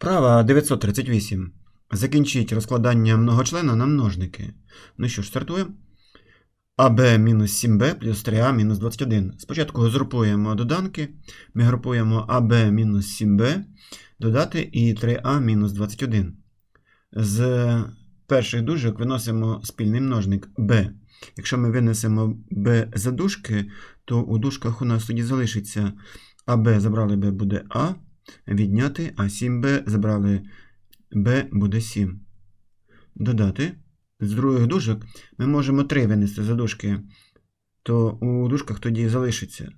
Вправа 938. Закінчіть розкладання многочлена на множники. Ну що ж, стартуємо. АБ мінус 7Б плюс 3А мінус 21. Спочатку згрупуємо доданки. Ми групуємо АБ мінус 7Б, додати і 3А мінус 21. З перших дужок виносимо спільний множник b. Якщо ми винесемо b за дужки, то у дужках у нас тоді залишиться АБ забрали b буде А, відняти, а 7b забрали b буде 7. Додати. З других дужок ми можемо 3 винести за дужки, то у дужках тоді залишиться.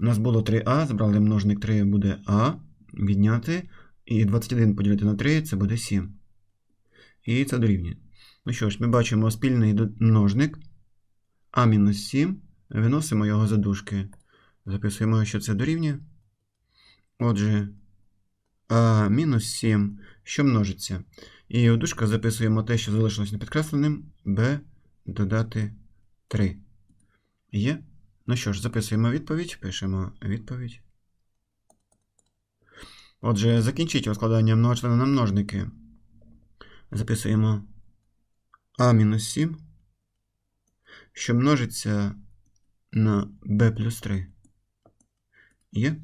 У нас було 3а, забрали множник 3 буде А, відняти, і 21 поділити на 3 це буде 7. І це дорівнює. Ну що ж, ми бачимо спільний множник А-7, виносимо його за дужки. Записуємо, що це дорівнює. Отже, а, мінус 7, що множиться. І у дужках записуємо те, що залишилось непідкресленим, b додати 3. Є? Ну що ж, записуємо відповідь, пишемо відповідь. Отже, закінчіть розкладання многочлена на множники. Записуємо А-7, що множиться на b плюс 3. Є?